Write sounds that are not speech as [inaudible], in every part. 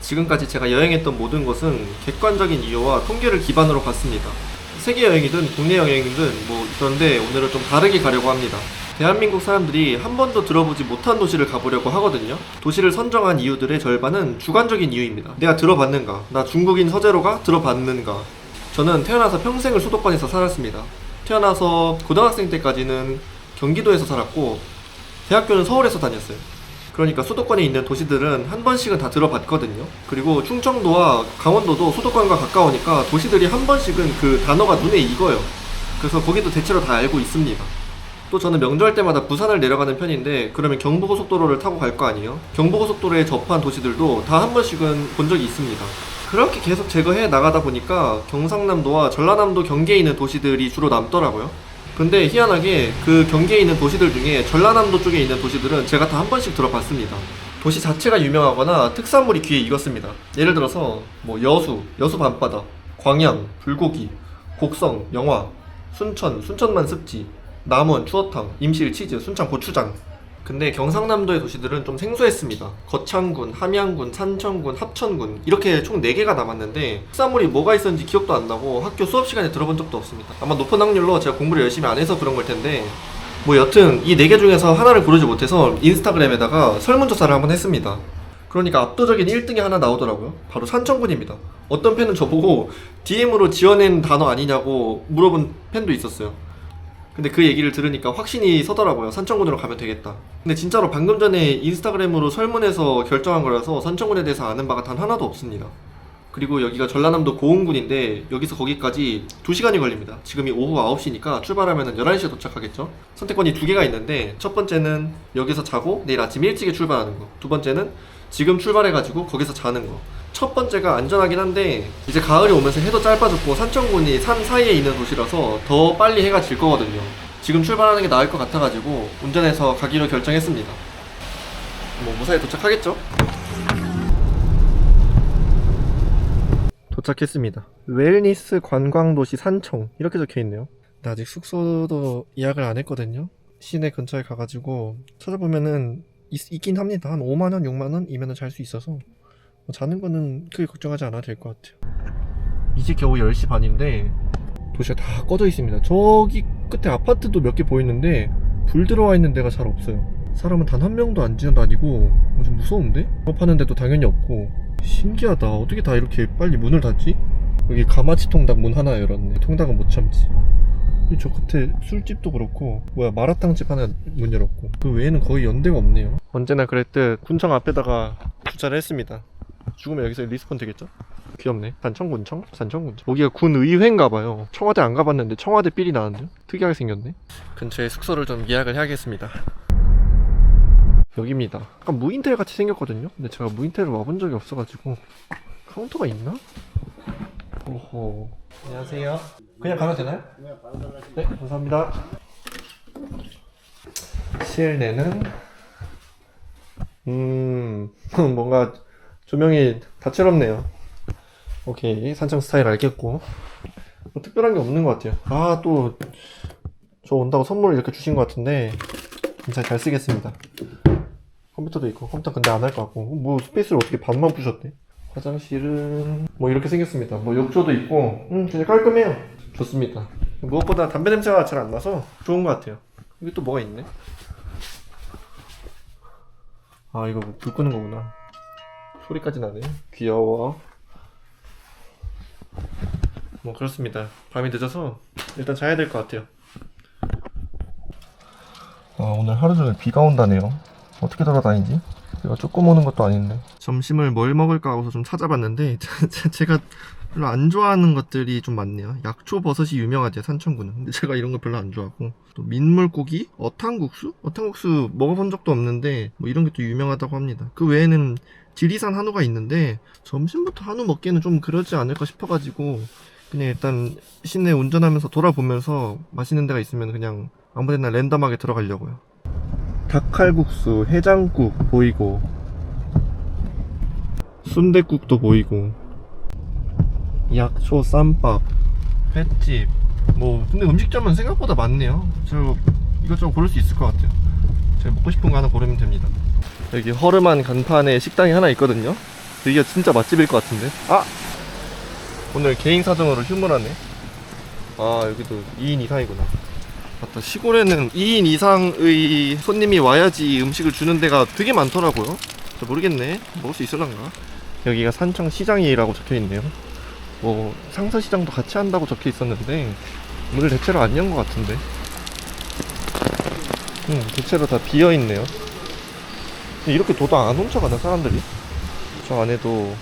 지금까지 제가 여행했던 모든 것은 객관적인 이유와 통계를 기반으로 갔습니다. 세계 여행이든 국내 여행이든 뭐 그런데 오늘은 좀 다르게 가려고 합니다. 대한민국 사람들이 한 번도 들어보지 못한 도시를 가보려고 하거든요. 도시를 선정한 이유들의 절반은 주관적인 이유입니다. 내가 들어봤는가? 나 중국인 서재로가 들어봤는가? 저는 태어나서 평생을 수도권에서 살았습니다. 태어나서 고등학생 때까지는 경기도에서 살았고 대학교는 서울에서 다녔어요. 그러니까 수도권에 있는 도시들은 한 번씩은 다 들어봤거든요. 그리고 충청도와 강원도도 수도권과 가까우니까 도시들이 한 번씩은 그 단어가 눈에 익어요. 그래서 거기도 대체로 다 알고 있습니다. 또 저는 명절 때마다 부산을 내려가는 편인데 그러면 경부고속도로를 타고 갈 거 아니에요? 경부고속도로에 접한 도시들도 다 한 번씩은 본 적이 있습니다. 그렇게 계속 제거해 나가다 보니까 경상남도와 전라남도 경계에 있는 도시들이 주로 남더라고요. 근데 희한하게 그 경계에 있는 도시들 중에 전라남도 쪽에 있는 도시들은 제가 다 한 번씩 들어봤습니다. 도시 자체가 유명하거나 특산물이 귀에 익었습니다. 예를 들어서 뭐 여수, 여수 밤바다, 광양, 불고기, 곡성, 영화, 순천, 순천만 습지, 남원, 추어탕, 임실, 치즈, 순창, 고추장. 근데 경상남도의 도시들은 좀 생소했습니다. 거창군, 함양군, 산청군, 합천군 이렇게 총 4개가 남았는데 특산물이 뭐가 있었는지 기억도 안 나고 학교 수업 시간에 들어본 적도 없습니다. 아마 높은 확률로 제가 공부를 열심히 안 해서 그런 걸 텐데 뭐 여튼 이 4개 중에서 하나를 고르지 못해서 인스타그램에다가 설문조사를 한번 했습니다. 그러니까 압도적인 1등이 하나 나오더라고요. 바로 산청군입니다. 어떤 팬은 저보고 DM으로 지어낸 단어 아니냐고 물어본 팬도 있었어요. 근데 그 얘기를 들으니까 확신이 서더라고요. 산청군으로 가면 되겠다. 근데 진짜로 방금 전에 인스타그램으로 설문해서 결정한 거라서 산청군에 대해서 아는 바가 단 하나도 없습니다. 그리고 여기가 전라남도 고흥군인데 여기서 거기까지 2시간이 걸립니다. 지금이 오후 9시니까 출발하면 11시에 도착하겠죠? 선택권이 두 개가 있는데 첫 번째는 여기서 자고 내일 아침 일찍에 출발하는 거. 두 번째는 지금 출발해가지고 거기서 자는 거. 첫 번째가 안전하긴 한데 이제 가을이 오면서 해도 짧아졌고 산청군이 산 사이에 있는 도시라서 더 빨리 해가 질 거거든요. 지금 출발하는 게 나을 것 같아가지고 운전해서 가기로 결정했습니다. 뭐 무사히 도착하겠죠? 도착했습니다. 웰니스 관광도시 산청 이렇게 적혀 있네요. 나 아직 숙소도 예약을 안 했거든요. 시내 근처에 가가지고 찾아보면은 있, 긴 합니다. 한 5만 원, 6만 원이면은 잘 수 있어서 뭐 자는 거는 크게 걱정하지 않아도 될 것 같아요. 이제 겨우 10시 반인데 도시가 다 꺼져 있습니다. 저기 끝에 아파트도 몇 개 보이는데 불 들어와 있는 데가 잘 없어요. 사람은 단 한 명도 안 지나다니고 어, 좀 무서운데?업하는 데도 당연히 없고 신기하다. 어떻게 다 이렇게 빨리 문을 닫지? 여기 가마치 통닭 문 하나 열었네. 통닭은 못 참지. 저 끝에 술집도 그렇고 뭐야 마라탕집 하나 문 열었고 그 외에는 거의 연대가 없네요. 언제나 그랬듯 군청 앞에다가 주차를 했습니다. 죽으면 여기서 리스폰 되겠죠? 귀엽네. 산청군청? 산청군청. 여기가 군의회인가 봐요. 청와대 안 가봤는데 청와대 삘이 나는데요? 특이하게 생겼네. 근처에 숙소를 좀 예약을 해야겠습니다. 여기입니다. 약간 무인텔 같이 생겼거든요? 근데 제가 무인텔을 와본 적이 없어가지고 카운터가 있나? 오호. 안녕하세요. 그냥 가면 되나요? 네, 감사합니다. 실내는 음 [laughs] 뭔가 조명이 다채롭네요. 오케이 산청 스타일 알겠고 뭐 특별한 게 없는 것 같아요. 아 또 저 온다고 선물을 이렇게 주신 것 같은데 진짜 잘 쓰겠습니다. 컴퓨터도 있고 컴퓨터 근데 안 할 것 같고 뭐 스페이스를 어떻게 반만 부셨대? 화장실은 뭐 이렇게 생겼습니다. 뭐 욕조도 있고 음 진짜 깔끔해요. 좋습니다. 무엇보다 담배 냄새가 잘 안 나서 좋은 것 같아요. 여기 또 뭐가 있네? 아 이거 불 끄는 거구나. 소리까지 나네. 귀여워. 뭐 그렇습니다. 밤이 늦어서 일단 자야 될 것 같아요. 아 오늘 하루 종일 비가 온다네요. 어떻게 돌아다니지? 내가 조금 오는 것도 아닌데. 점심을 뭘 먹을까 하고서 좀 찾아봤는데 [laughs] 제가 별로 안 좋아하는 것들이 좀 많네요. 약초 버섯이 유명하대요 산청구는. 근데 제가 이런 거 별로 안 좋아하고 또 민물고기, 어탕국수, 어탕국수 먹어본 적도 없는데 뭐 이런 게 또 유명하다고 합니다. 그 외에는 지리산 한우가 있는데 점심부터 한우 먹기에는 좀 그러지 않을까 싶어가지고 그냥 일단 시내 운전하면서 돌아보면서 맛있는 데가 있으면 그냥 아무 데나 랜덤하게 들어가려고요. 닭칼국수, 해장국 보이고 순댓국도 보이고 약초 쌈밥 횟집. 뭐 근데 음식점은 생각보다 많네요. 저 이것저것 고를 수 있을 것 같아요. 제가 먹고 싶은 거 하나 고르면 됩니다. 여기 허름한 간판에 식당이 하나 있거든요. 여기가 진짜 맛집일 것 같은데. 아! 오늘 개인 사정으로 휴무라네. 아 여기도 2인 이상이구나. 맞다. 시골에는 2인 이상의 손님이 와야지 음식을 주는 데가 되게 많더라고요. 저 모르겠네. 먹을 수 있을란가? 여기가 산청 시장이라고 적혀있네요 뭐 상서시장도 같이 한다고 적혀 있었는데 문을 대체로 안 연 것 같은데. 음 대체로 다 비어있네요. 이렇게 도도 안 훔쳐가나 사람들이? 저 안에도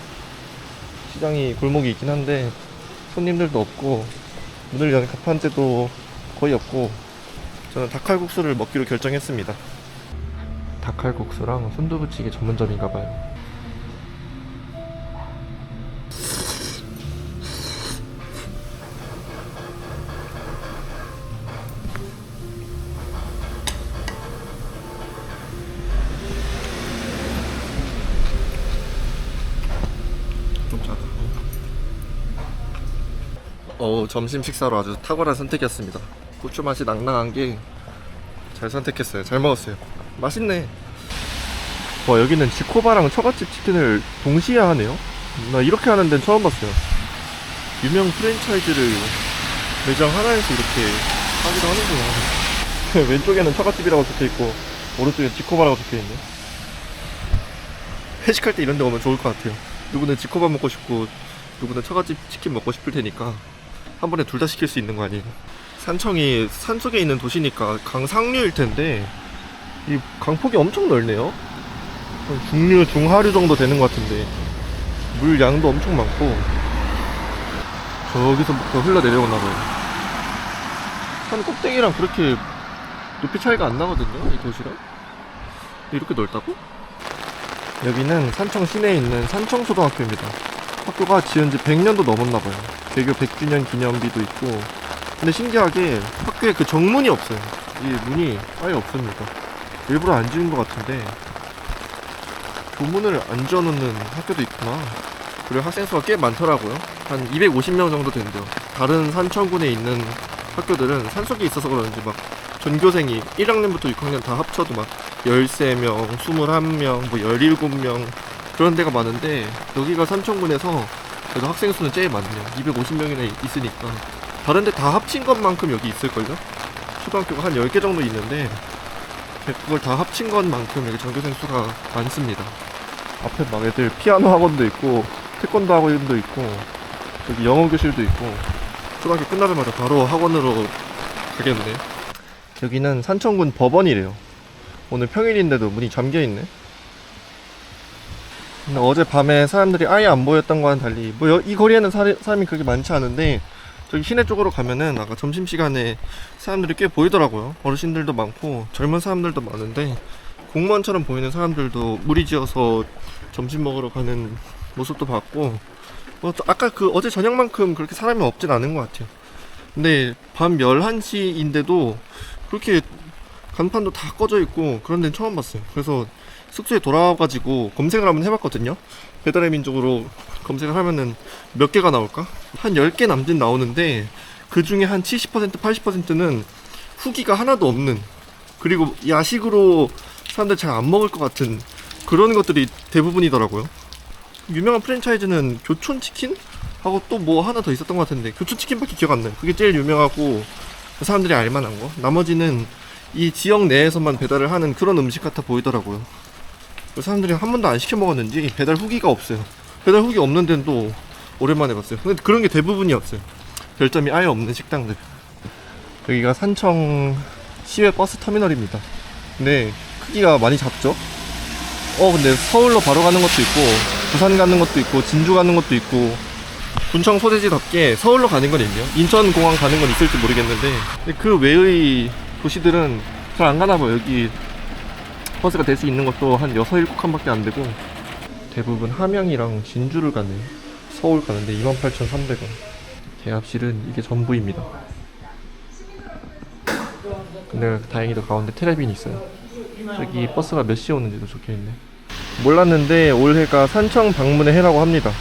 시장이 골목이 있긴 한데 손님들도 없고 문을 연 가판제도 거의 없고 저는 닭칼국수를 먹기로 결정했습니다. 닭칼국수랑 순두부찌개 전문점인가봐요 어 점심 식사로 아주 탁월한 선택이었습니다. 고추 맛이 낭낭한 게 잘 선택했어요. 잘 먹었어요. 맛있네. 와 여기는 지코바랑 처갓집 치킨을 동시에 하네요. 나 이렇게 하는 데는 처음 봤어요. 유명 프랜차이즈를 매장 하나에서 이렇게 하기도 하는구나. [laughs] 왼쪽에는 처갓집이라고 적혀 있고 오른쪽에 지코바라고 적혀 있네. 회식할 때 이런 데 오면 좋을 것 같아요. 누구는 지코바 먹고 싶고 누구는 처갓집 치킨 먹고 싶을 테니까 한 번에 둘 다 시킬 수 있는 거 아니에요? 산청이 산속에 있는 도시니까 강 상류일 텐데 이 강폭이 엄청 넓네요. 한 중류, 중하류 정도 되는 것 같은데 물 양도 엄청 많고 저기서부터 흘러 내려오나 봐요. 산 꼭대기랑 그렇게 높이 차이가 안 나거든요, 이 도시랑. 이렇게 넓다고? 여기는 산청 시내에 있는 산청초등학교입니다. 학교가 지은 지 100년도 넘었나봐요. 개교 100주년 기념비도 있고. 근데 신기하게 학교에 그 정문이 없어요. 이 문이 아예 없습니다. 일부러 안 지은 것 같은데, 도문을 안 지어놓는 학교도 있구나. 그리고 학생 수가 꽤 많더라고요. 한 250명 정도 된대요. 다른 산청군에 있는 학교들은 산속에 있어서 그런지 막 전교생이 1학년부터 6학년 다 합쳐도 막 13명, 21명, 뭐 17명 그런 데가 많은데 여기가 산청군에서 그래도 학생 수는 제일 많네요. 250명이나 있으니까 다른 데 다 합친 것만큼 여기 있을걸요? 초등학교가 한 10개 정도 있는데 그걸 다 합친 것만큼 여기 전교생 수가 많습니다. 앞에 막 애들 피아노 학원도 있고 태권도 학원도 있고 여기 영어 교실도 있고 초등학교 끝나자마자 바로 학원으로 가겠네. 여기는 산청군 법원이래요. 오늘 평일인데도 문이 잠겨 있네. 근데 어제 밤에 사람들이 아예 안 보였던 거와는 달리 뭐 이 거리에는 사, 사람이 그렇게 많지 않은데 저기 시내 쪽으로 가면은 아까 점심 시간에 사람들이 꽤 보이더라고요. 어르신들도 많고 젊은 사람들도 많은데 공무원처럼 보이는 사람들도 무리지어서 점심 먹으러 가는 모습도 봤고 뭐또 아까 그 어제 저녁만큼 그렇게 사람이 없진 않은 것 같아요. 근데 밤 11시인데도 그렇게 간판도 다 꺼져 있고 그런 데는 처음 봤어요. 그래서 숙소에 돌아와가지고 검색을 한번 해봤거든요. 배달의 민족으로 검색을 하면은 몇 개가 나올까? 한 10개 남짓 나오는데 그 중에 한 70% 80%는 후기가 하나도 없는 그리고 야식으로 사람들 잘 안 먹을 것 같은 그런 것들이 대부분이더라고요. 유명한 프랜차이즈는 교촌치킨? 하고 또 뭐 하나 더 있었던 것 같은데 교촌치킨밖에 기억 안 나요. 그게 제일 유명하고 사람들이 알만한 거. 나머지는 이 지역 내에서만 배달을 하는 그런 음식 같아 보이더라고요. 사람들이 한 번도 안 시켜 먹었는지 배달 후기가 없어요. 배달 후기 없는 데는 또 오랜만에 봤어요. 근데 그런 게 대부분이었어요. 별점이 아예 없는 식당들. 여기가 산청 시외 버스 터미널입니다. 근데 크기가 많이 작죠? 어, 근데 서울로 바로 가는 것도 있고, 부산 가는 것도 있고, 진주 가는 것도 있고, 군청 소재지답게 서울로 가는 건 있네요. 인천공항 가는 건 있을지 모르겠는데, 그 외의 도시들은 잘 안 가나 봐요. 여기 버스가 될 수 있는 것도 한 6, 7칸밖에 안 되고, 대부분 함양이랑 진주를 가네. 서울 가는데 28,300원. 대합실은 이게 전부입니다. 근데 다행히도 가운데 테레비는 있어요. 저기 버스가 몇 시에 오는지도 적혀있네. 몰랐는데 올해가 산청 방문의 해라고 합니다.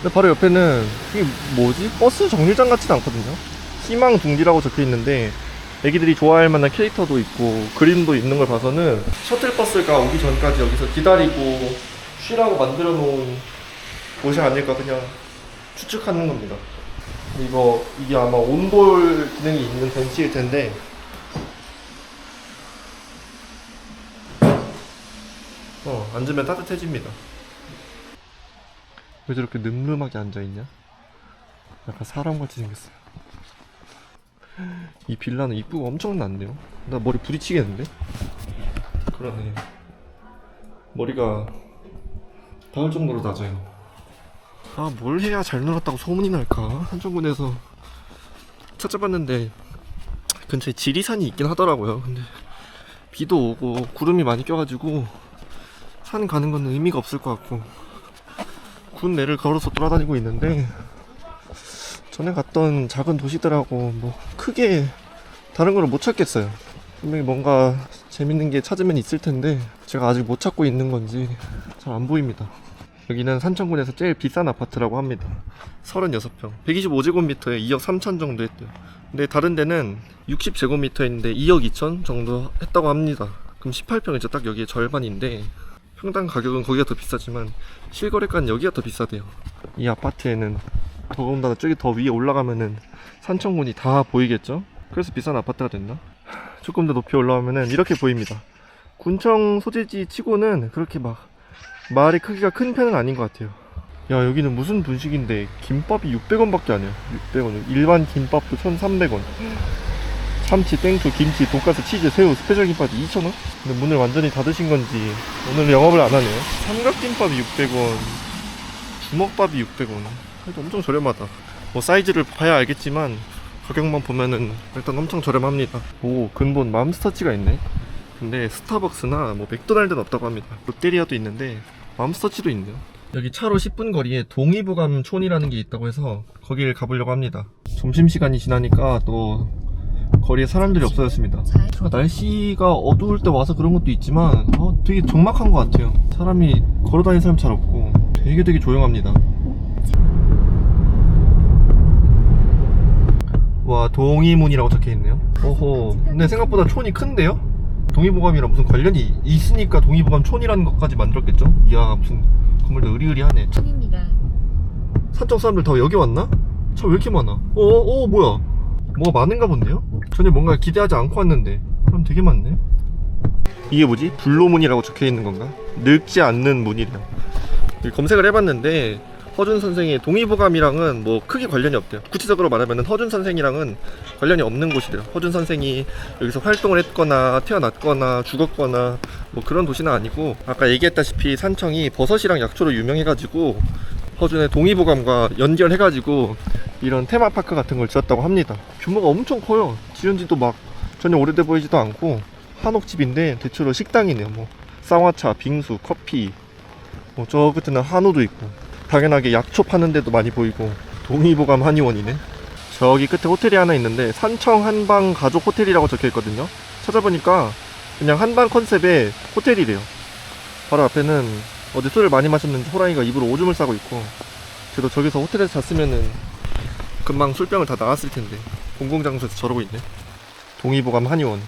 근데 바로 옆에는 이게 뭐지? 버스 정류장 같지는 않거든요. 희망 둥지라고 적혀 있는데 애기들이 좋아할 만한 캐릭터도 있고 그림도 있는 걸 봐서는 셔틀 버스가 오기 전까지 여기서 기다리고 쉬라고 만들어 놓은 곳이 아닐까 그냥 추측하는 겁니다. 이거 이게 아마 온돌 기능이 있는 벤치일 텐데 어 앉으면 따뜻해집니다. 왜 저렇게 늠름하게 앉아 있냐? 약간 사람같이 생겼어요. 이 빌라는 입구가 엄청 낮네요. 나 머리 부딪히겠는데? 그러네. 머리가 닿을 정도로 낮아요. 아, 뭘 해야 잘 놀았다고 소문이 날까? 한정군에서 찾아봤는데 근처에 지리산이 있긴 하더라고요. 근데 비도 오고 구름이 많이 껴가지고 산 가는 건 의미가 없을 것 같고 군 내를 걸어서 돌아다니고 있는데 전에 갔던 작은 도시들하고 뭐 크게 다른 걸 못 찾겠어요. 분명히 뭔가 재밌는 게 찾으면 있을 텐데 제가 아직 못 찾고 있는 건지 잘 안 보입니다. 여기는 산천군에서 제일 비싼 아파트라고 합니다. 36평, 125제곱미터에 2억 3천 정도 했대요. 근데 다른 데는 60제곱미터인데 2억 2천 정도 했다고 합니다. 그럼 18평이죠. 딱 여기에 절반인데 평당 가격은 거기가 더 비싸지만 실거래가는 여기가 더 비싸대요. 이 아파트에는 더군다나 저기 더 위에 올라가면은 산천군이 다 보이겠죠? 그래서 비싼 아파트가 됐나? 조금 더 높이 올라오면은 이렇게 보입니다. 군청 소재지 치고는 그렇게 막 마을의 크기가 큰 편은 아닌 것 같아요. 야 여기는 무슨 분식인데 김밥이 600원밖에 안 해요. 600원. 일반 김밥도 1,300원. 참치, 땡초, 김치, 돈가스, 치즈, 새우, 스페셜 김밥이 2,000원? 근데 문을 완전히 닫으신 건지 오늘 영업을 안 하네요. 삼각김밥이 600원, 주먹밥이 600원. 엄청 저렴하다. 뭐 사이즈를 봐야 알겠지만 가격만 보면은 일단 엄청 저렴합니다. 오 근본 맘스터치가 있네. 근데 스타벅스나 뭐 맥도날드는 없다고 합니다. 롯데리아도 있는데 맘스터치도 있네요. 여기 차로 10분 거리에 동의보감촌이라는 게 있다고 해서 거길 가보려고 합니다. 점심시간이 지나니까 또 거리에 사람들이 없어졌습니다. 날씨가 어두울 때 와서 그런 것도 있지만 어, 되게 적막한 것 같아요. 사람이 걸어다니는 사람 잘 없고 되게 되게 조용합니다. 와 동의문이라고 적혀있네요. 오호 근데 생각보다 촌이 큰데요? 동의보감이랑 무슨 관련이 있으니까 동의보감 촌이라는 것까지 만들었겠죠? 이야 무슨 건물도 의리의리하네. 촌입니다. 산청 사람들 다 여기 왔나? 차 왜 이렇게 많아? 어, 어, 뭐야? 뭐가 많은가 본데요? 전혀 뭔가 기대하지 않고 왔는데 그럼 되게 많네. 이게 뭐지? 불로문이라고 적혀 있는 건가? 늙지 않는 문이래요. 검색을 해봤는데 허준 선생의 동의보감이랑은 뭐 크게 관련이 없대요. 구체적으로 말하면 허준 선생이랑은 관련이 없는 곳이래요. 허준 선생이 여기서 활동을 했거나 태어났거나 죽었거나 뭐 그런 도시는 아니고 아까 얘기했다시피 산청이 버섯이랑 약초로 유명해가지고 허준의 동의보감과 연결해가지고 이런 테마파크 같은 걸 지었다고 합니다. 규모가 엄청 커요. 지은 지도 막 전혀 오래돼 보이지도 않고 한옥집인데 대체로 식당이네요. 뭐 쌍화차, 빙수, 커피 뭐 저 끝에는 한우도 있고 당연하게 약초 파는 데도 많이 보이고 동의보감 한의원이네. 저기 끝에 호텔이 하나 있는데 산청 한방 가족 호텔이라고 적혀 있거든요. 찾아보니까 그냥 한방 컨셉의 호텔이래요. 바로 앞에는 어제 술을 많이 마셨는지 호랑이가 입으로 오줌을 싸고 있고 그래도 저기서 호텔에서 잤으면은 금방 술병을 다 나갔을 텐데 공공장소에서 저러고 있네. 동의보감 한의원.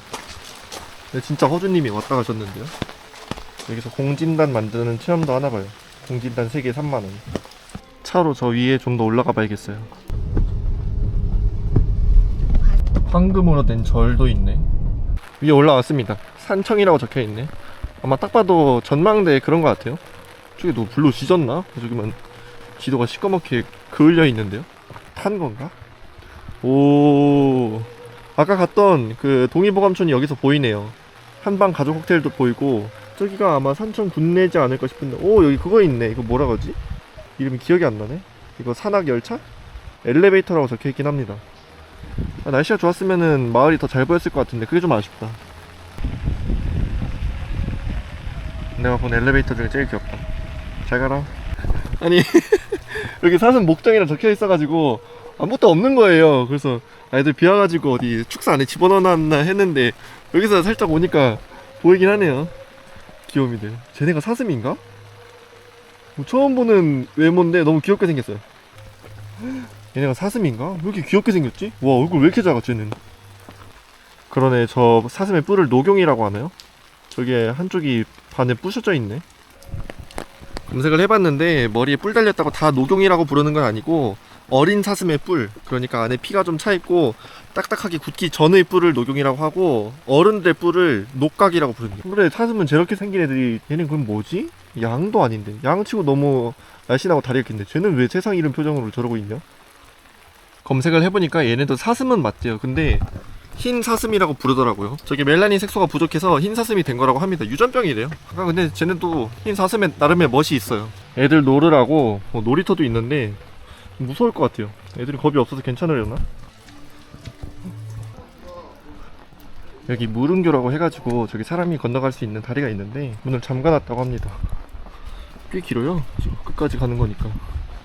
근데 진짜 허주님이 왔다 가셨는데요. 여기서 공진단 만드는 체험도 하나 봐요. 공진단 3개 3만원. 차로 저 위에 좀 더 올라가 봐야겠어요. 황금으로 된 절도 있네. 위에 올라왔습니다. 산청이라고 적혀 있네. 아마 딱 봐도 전망대 그런 것 같아요. 저기 누구 불로 지졌나? 저기만 지도가 시꺼멓게 그을려 있는데요. 탄 건가? 오, 아까 갔던 그 동의보감촌이 여기서 보이네요. 한방 가족 호텔도 보이고 저기가 아마 산청 군내지 않을까 싶은데 오 여기 그거 있네. 이거 뭐라 그러지? 이름이 기억이 안 나네. 이거 산악 열차? 엘리베이터라고 적혀 있긴 합니다. 아, 날씨가 좋았으면은 마을이 더 잘 보였을 것 같은데 그게 좀 아쉽다. 내가 본 엘리베이터 중에 제일 귀엽다. 잘 가라. [laughs] 아니 [laughs] 여기 사슴 목장이라 적혀 있어가지고 아무것도 없는 거예요. 그래서 아이들 비 와가지고 어디 축사 안에 집어넣어놨나 했는데 여기서 살짝 오니까 보이긴 하네요. 귀요미들. 쟤네가 사슴인가? 뭐 처음 보는 외모인데 너무 귀엽게 생겼어요. 얘네가 사슴인가? 왜 이렇게 귀엽게 생겼지? 와 얼굴 왜 이렇게 작아 쟤는. 그러네 저 사슴의 뿔을 녹용이라고 하나요? 저게 한쪽이 반에 부셔져 있네. 검색을 해봤는데 머리에 뿔 달렸다고 다 녹용이라고 부르는 건 아니고 어린 사슴의 뿔 그러니까 안에 피가 좀 차 있고 딱딱하게 굳기 전의 뿔을 녹용이라고 하고 어른들 뿔을 녹각이라고 부릅니다 그래 사슴은 저렇게 생긴 애들이 얘는 그럼 뭐지? 양도 아닌데 양치고 너무 날씬하고 다리가 긴데 쟤는 왜 세상 이름 표정으로 저러고 있냐? 검색을 해보니까 얘네도 사슴은 맞대요 근데 흰 사슴이라고 부르더라고요. 저기 멜라닌 색소가 부족해서 흰 사슴이 된 거라고 합니다. 유전병이래요. 아 근데 쟤네도 흰 사슴의 나름의 멋이 있어요. 애들 놀으라고 뭐 놀이터도 있는데 무서울 것 같아요. 애들이 겁이 없어서 괜찮으려나? 여기 무릉교라고 해가지고 저기 사람이 건너갈 수 있는 다리가 있는데 문을 잠가놨다고 합니다. 꽤 길어요. 지금 끝까지 가는 거니까.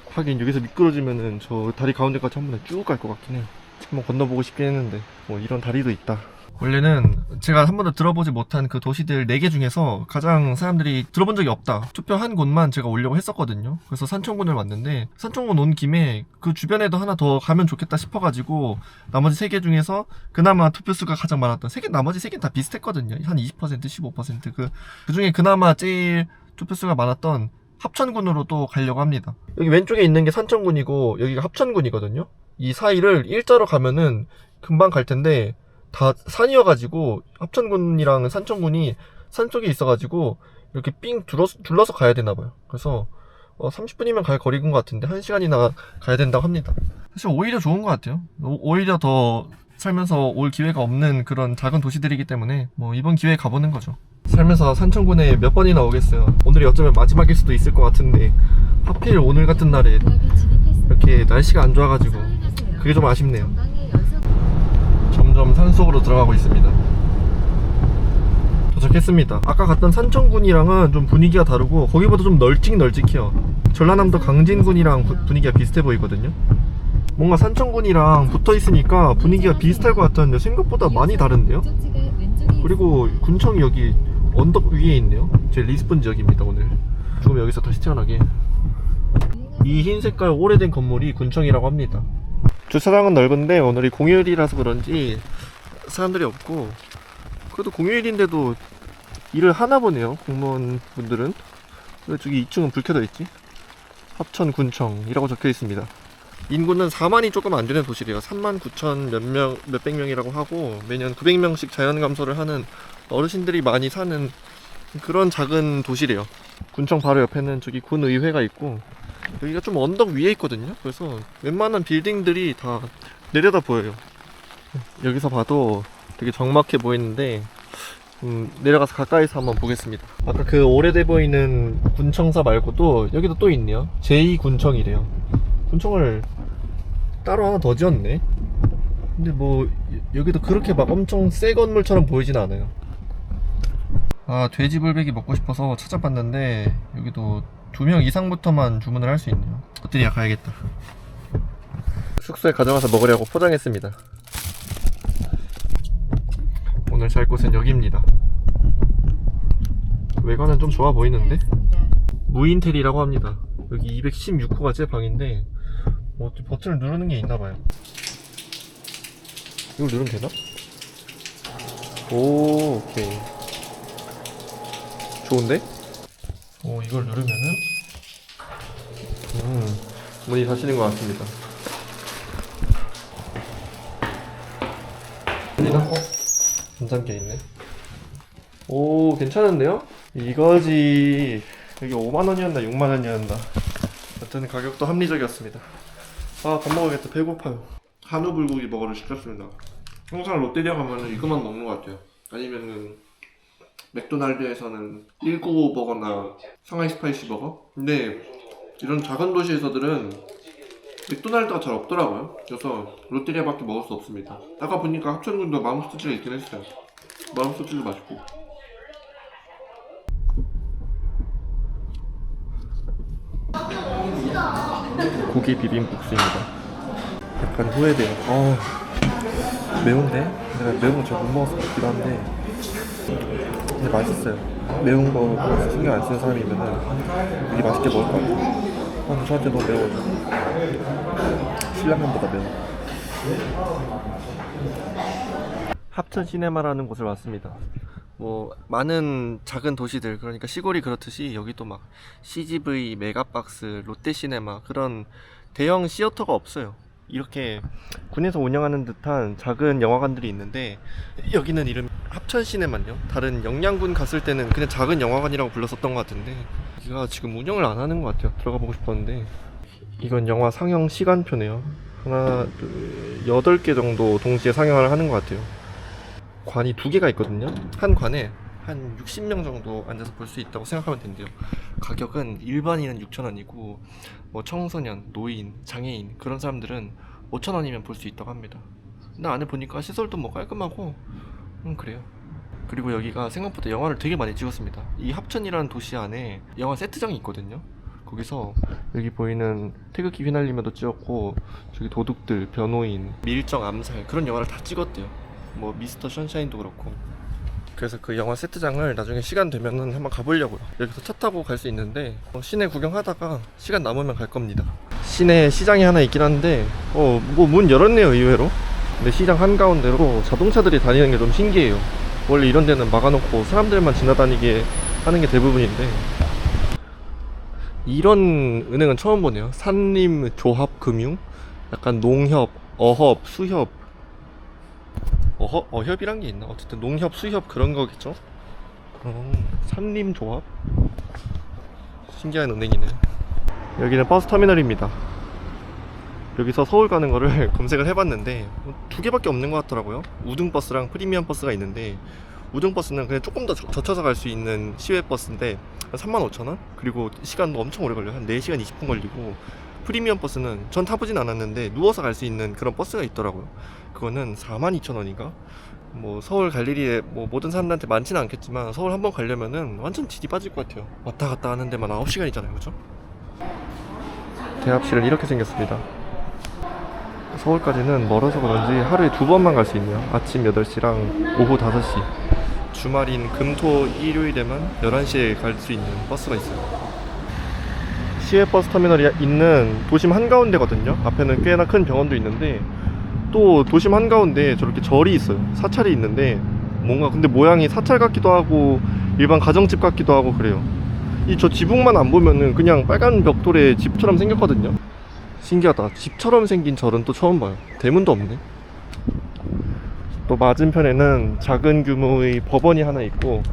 하긴 여기서 미끄러지면은 저 다리 가운데까지 한 번에 쭉 갈 것 같긴 해요. 한번 건너보고 싶긴 했는데 뭐 이런 다리도 있다. 원래는 제가 한 번도 들어보지 못한 그 도시들 4개 중에서 가장 사람들이 들어본 적이 없다. 투표 한 곳만 제가 오려고 했었거든요. 그래서 산청군을 왔는데 산청군 온 김에 그 주변에도 하나 더 가면 좋겠다 싶어가지고 나머지 3개 중에서 그나마 투표 수가 가장 많았던 3개 나머지 3개는 다 비슷했거든요. 한 20% 15%그 그중에 그나마 제일 투표 수가 많았던 합천군으로 또 가려고 합니다. 여기 왼쪽에 있는 게 산청군이고 여기가 합천군이거든요. 이 사이를 일자로 가면은 금방 갈 텐데 다 산이어가지고 합천군이랑 산청군이 산 쪽에 있어가지고 이렇게 삥 둘러서, 둘러서 가야 되나 봐요. 그래서 어, 30분이면 갈 거리인 것 같은데 1시간이나 가야 된다고 합니다. 사실 오히려 좋은 것 같아요. 오, 오히려 더 살면서 올 기회가 없는 그런 작은 도시들이기 때문에 뭐 이번 기회에 가보는 거죠. 살면서 산청군에 몇 번이나 오겠어요. 오늘이 어쩌면 마지막일 수도 있을 것 같은데 하필 오늘 같은 날에 이렇게 날씨가 안 좋아가지고 그게 좀 아쉽네요. 점점 산속으로 들어가고 있습니다. 도착했습니다. 아까 갔던 산청군이랑은 좀 분위기가 다르고 거기보다 좀 널찍널찍해요. 전라남도 강진군이랑 부- 분위기가 비슷해 보이거든요. 뭔가 산청군이랑 붙어 있으니까 분위기가 비슷할 것 같았는데 생각보다 많이 다른데요? 그리고 군청이 여기 언덕 위에 있네요. 제 리스본 지역입니다 오늘. 조금 여기서 다시 태어나게. 이 흰 색깔 오래된 건물이 군청이라고 합니다. 주차장은 넓은데 오늘이 공휴일이라서 그런지 사람들이 없고 그래도 공휴일인데도 일을 하나 보네요 공무원분들은. 왜 저기 2층은 불 켜져 있지? 합천군청이라고 적혀 있습니다. 인구는 4만이 조금 안 되는 도시래요. 3만 9천 몇 명, 몇백 명이라고 하고 매년 900명씩 자연 감소를 하는 어르신들이 많이 사는 그런 작은 도시래요. 군청 바로 옆에는 저기 군의회가 있고 여기가 좀 언덕 위에 있거든요. 그래서 웬만한 빌딩들이 다 내려다 보여요. 여기서 봐도 되게 적막해 보이는데 음, 내려가서 가까이서 한번 보겠습니다. 아까 그 오래돼 보이는 군청사 말고도 여기도 또 있네요. 제2군청이래요. 군청을 따로 하나 더 지었네. 근데 뭐 여- 여기도 그렇게 막 엄청 새 건물처럼 보이진 않아요. 아 돼지불백이 먹고 싶어서 찾아봤는데 여기도 두 명 이상부터만 주문을 할 수 있네요. 롯데리아 가야겠다. 숙소에 가져가서 먹으려고 포장했습니다. 오늘 잘 곳은 여기입니다. 외관은 좀 좋아 보이는데? 무인텔이라고 합니다. 여기 216호가 제 방인데 뭐 어떻게 버튼을 누르는 게 있나 봐요. 이걸 누르면 되나? 오 오케이. 좋은데? 오 이걸 누르면은 음 문이 닫히는 것 같습니다. 열리나? 어? 전장깨 있네. 오 괜찮은데요? 이거지. 여기 5만 원이었나 6만 원이었나. 어쨌든 가격도 합리적이었습니다. 아밥 먹어야겠다. 배고파요. 한우 불고기 먹으러 시켰습니다. 항상 롯데리아 가면은 이것만 먹는 것 같아요. 아니면은 맥도날드에서는 195버거나 상하이 스파이시 버거? 근데 이런 작은 도시에서들은 맥도날드가 잘 없더라고요. 그래서 롯데리아밖에 먹을 수 없습니다. 아까 보니까 합천군도 마음스터치가 있긴 했어요. 마음스터치도 맛있고. 고기 비빔국수입니다. 약간 후회돼요. 어 매운데? 내가 매운 거 잘 못 먹어서 그렇기도 한데 근데 맛있어요. 매운 거 신경 안 쓰는 사람이면은 되게 맛있게 먹을 것 같아요. 아, 저한테 너무 매워요. 신라면보다 매워. 합천 시네마라는 곳을 왔습니다. 뭐 많은 작은 도시들 그러니까 시골이 그렇듯이 여기도 막 CGV, 메가박스, 롯데시네마 그런 대형 시어터가 없어요. 이렇게 군에서 운영하는 듯한 작은 영화관들이 있는데 여기는 이름 합천 시네만요. 다른 영양군 갔을 때는 그냥 작은 영화관이라고 불렀었던 것 같은데 여기가 지금 운영을 안 하는 것 같아요. 들어가 보고 싶었는데 이건 영화 상영 시간표네요. 하나, 둘, 여덟 개 정도 동시에 상영을 하는 것 같아요. 관이 두 개가 있거든요. 한 관에 한 60명 정도 앉아서 볼 수 있다고 생각하면 된대요. 가격은 일반인은 6,000원이고 뭐 청소년, 노인, 장애인 그런 사람들은 5,000원이면 볼 수 있다고 합니다. 근데 안에 보니까 시설도 뭐 깔끔하고 음 그래요. 그리고 여기가 생각보다 영화를 되게 많이 찍었습니다. 이 합천이라는 도시 안에 영화 세트장이 있거든요. 거기서 여기 보이는 태극기 휘날리며도 찍었고 저기 도둑들, 변호인, 밀정 암살 그런 영화를 다 찍었대요. 뭐 미스터 션샤인도 그렇고. 그래서 그 영화 세트장을 나중에 시간 되면은 한번 가보려고요. 여기서 차 타고 갈 수 있는데 어, 시내 구경하다가 시간 남으면 갈 겁니다. 시내 시장이 하나 있긴 한데 어 뭐 문 열었네요 의외로. 근데 시장 한 가운데로 자동차들이 다니는 게 좀 신기해요. 원래 이런 데는 막아놓고 사람들만 지나다니게 하는 게 대부분인데 이런 은행은 처음 보네요. 산림조합금융, 약간 농협, 어협, 수협, 어허, 어협이란 게 있나? 어쨌든 농협, 수협 그런 거겠죠? 어, 산림조합? 신기한 은행이네. 여기는 버스 터미널입니다. 여기서 서울 가는 거를 [laughs] 검색을 해봤는데 어, 두 개밖에 없는 것 같더라고요. 우등버스랑 프리미엄 버스가 있는데 우등버스는 그냥 조금 더 적- 젖혀서 갈 수 있는 시외버스인데 한 35,000원? 그리고 시간도 엄청 오래 걸려요. 한 4시간 20분 걸리고 프리미엄 버스는 전 타보진 않았는데 누워서 갈 수 있는 그런 버스가 있더라고요. 그거는 42,000원인가? 뭐 서울 갈 일이 뭐 모든 사람들한테 많지는 않겠지만 서울 한번 가려면은 완전 지디 빠질 것 같아요. 왔다 갔다 하는 데만 9시간이잖아요. 그죠? 대합실은 이렇게 생겼습니다. 서울까지는 멀어서 그런지 하루에 두 번만 갈 수 있네요. 아침 8시랑 오후 5시. 주말인 금토 일요일에만 11시에 갈 수 있는 버스가 있어요. 시외 버스 터미널이 있는 도심 한가운데거든요. 앞에는 꽤나 큰 병원도 있는데 또 도심 한가운데 저렇게 절이 있어요. 사찰이 있는데 뭔가 근데 모양이 사찰 같기도 하고 일반 가정집 같기도 하고 그래요. 이 저 지붕만 안 보면은 그냥 빨간 벽돌의 집처럼 생겼거든요. 신기하다. 집처럼 생긴 절은 또 처음 봐요. 대문도 없네. 또 맞은편에는 작은 규모의 법원이 하나 있고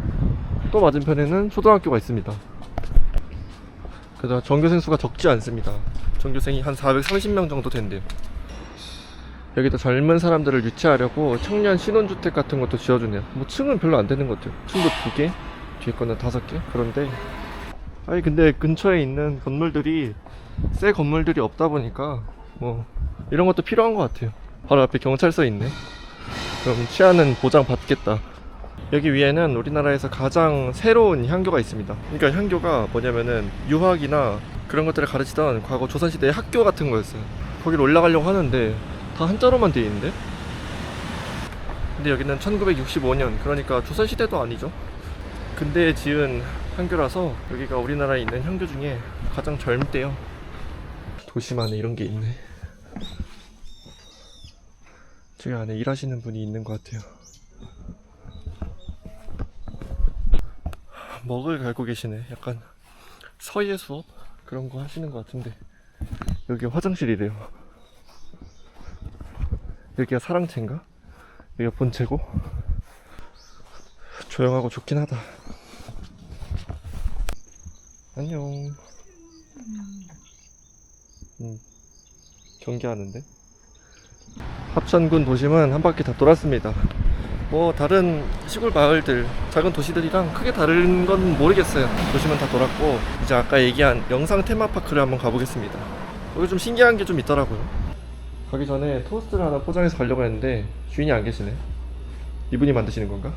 또 맞은편에는 초등학교가 있습니다. 그래서 전교생 수가 적지 않습니다. 전교생이 한 430명 정도 된대요. 여기도 젊은 사람들을 유치하려고 청년 신혼주택 같은 것도 지어주네요. 뭐 층은 별로 안 되는 것 같아요. 층도 두 개, 뒤에 거는 다섯 개. 그런데 아니 근데 근처에 있는 건물들이 새 건물들이 없다 보니까 뭐 이런 것도 필요한 것 같아요. 바로 앞에 경찰서 있네. 그럼 치안은 보장 받겠다. 여기 위에는 우리나라에서 가장 새로운 향교가 있습니다. 그러니까 향교가 뭐냐면은 유학이나 그런 것들을 가르치던 과거 조선시대의 학교 같은 거였어요. 거기를 올라가려고 하는데 다 한자로만 되어 있는데? 근데 여기는 1965년, 그러니까 조선시대도 아니죠. 근대에 지은 향교라서 여기가 우리나라에 있는 향교 중에 가장 젊대요. 도심 안에 이런 게 있네. 저기 안에 일하시는 분이 있는 것 같아요. 먹을 갈고 계시네. 약간 서예 수업 그런 거 하시는 것 같은데 여기 화장실이래요. 여기가 사랑채인가? 여기가 본체고 조용하고 좋긴 하다. 안녕. 음, 경계하는데? 합천군 도심은 한 바퀴 다 돌았습니다. 뭐 다른 시골 마을들, 작은 도시들이랑 크게 다른 건 모르겠어요. 도심은 다 돌았고 이제 아까 얘기한 영상 테마파크를 한번 가보겠습니다. 여기 좀 신기한 게 좀 있더라고요. 가기 전에 토스트를 하나 포장해서 가려고 했는데 주인이 안 계시네. 이분이 만드시는 건가?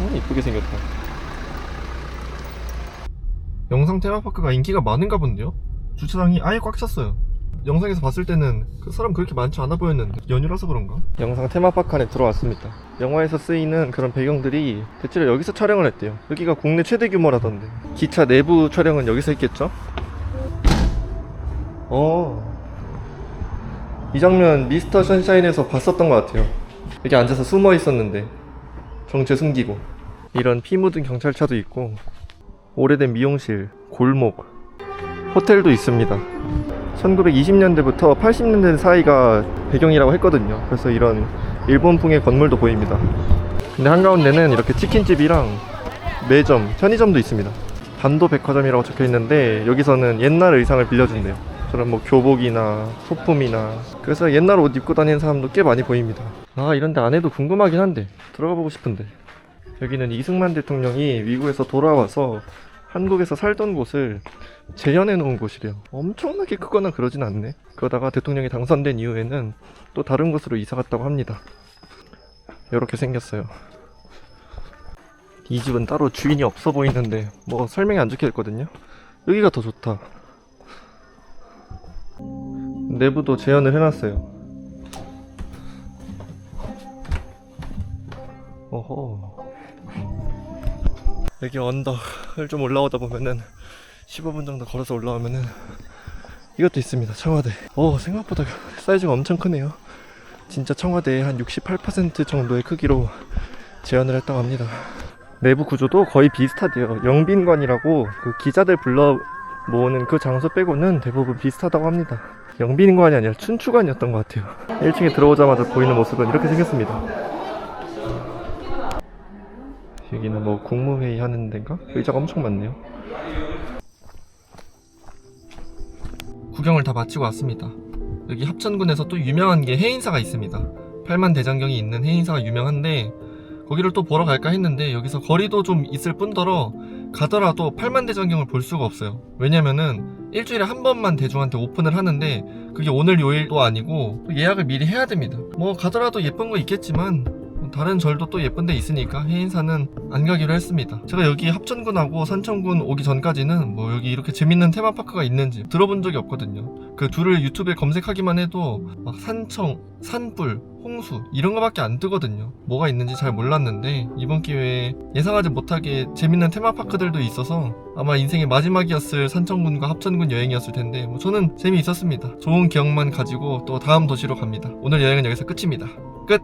어, 이쁘게 생겼다. 영상 테마파크가 인기가 많은가 본데요? 주차장이 아예 꽉 찼어요. 영상에서 봤을 때는 그 사람 그렇게 많지 않아 보였는데 연휴라서 그런가? 영상 테마파크 안에 들어왔습니다. 영화에서 쓰이는 그런 배경들이 대체로 여기서 촬영을 했대요. 여기가 국내 최대 규모라던데. 기차 내부 촬영은 여기서 했겠죠? 어. 이 장면 미스터 션샤인에서 봤었던 것 같아요. 여기 앉아서 숨어 있었는데 정체 숨기고 이런 피 묻은 경찰차도 있고 오래된 미용실, 골목, 호텔도 있습니다. 1920년대부터 80년대 사이가 배경이라고 했거든요. 그래서 이런 일본풍의 건물도 보입니다. 근데 한가운데는 이렇게 치킨집이랑 매점, 편의점도 있습니다. 반도 백화점이라고 적혀 있는데 여기서는 옛날 의상을 빌려준대요. 저런 뭐 교복이나 소품이나 그래서 옛날 옷 입고 다니는 사람도 꽤 많이 보입니다. 아 이런데 안에도 궁금하긴 한데 들어가 보고 싶은데 여기는 이승만 대통령이 미국에서 돌아와서 한국에서 살던 곳을 재현해 놓은 곳이래요. 엄청나게 크거나 그러진 않네. 그러다가 대통령이 당선된 이후에는 또 다른 곳으로 이사 갔다고 합니다. 이렇게 생겼어요. 이 집은 따로 주인이 없어 보이는데 뭐 설명이 안 적혀 있거든요. 여기가 더 좋다. 내부도 재현을 해놨어요. 어허. 여기 언덕을 좀 올라오다 보면은 15분 정도 걸어서 올라오면은 이것도 있습니다. 청와대. 오 생각보다 사이즈가 엄청 크네요. 진짜 청와대의 한 68% 정도의 크기로 재현을 했다고 합니다. 내부 구조도 거의 비슷하대요. 영빈관이라고 그 기자들 불러 모으는 그 장소 빼고는 대부분 비슷하다고 합니다. 영빈관이 아니라 춘추관이었던 것 같아요. 1층에 들어오자마자 보이는 모습은 이렇게 생겼습니다. 여기는 뭐 국무회의 하는 데인가? 의자가 엄청 많네요. 구경을 다 마치고 왔습니다. 여기 합천군에서 또 유명한 게 해인사가 있습니다. 팔만 대장경이 있는 해인사가 유명한데 거기를 또 보러 갈까 했는데 여기서 거리도 좀 있을 뿐더러 가더라도 팔만 대장경을 볼 수가 없어요. 왜냐면은 일주일에 한 번만 대중한테 오픈을 하는데 그게 오늘 요일도 아니고 예약을 미리 해야 됩니다. 뭐 가더라도 예쁜 거 있겠지만 다른 절도 또 예쁜 데 있으니까 해인사는 안 가기로 했습니다. 제가 여기 합천군하고 산청군 오기 전까지는 뭐 여기 이렇게 재밌는 테마파크가 있는지 들어본 적이 없거든요. 그 둘을 유튜브에 검색하기만 해도 막 산청, 산불, 홍수 이런 거밖에 안 뜨거든요. 뭐가 있는지 잘 몰랐는데 이번 기회에 예상하지 못하게 재밌는 테마파크들도 있어서 아마 인생의 마지막이었을 산청군과 합천군 여행이었을 텐데 뭐 저는 재미있었습니다. 좋은 기억만 가지고 또 다음 도시로 갑니다. 오늘 여행은 여기서 끝입니다. 끝!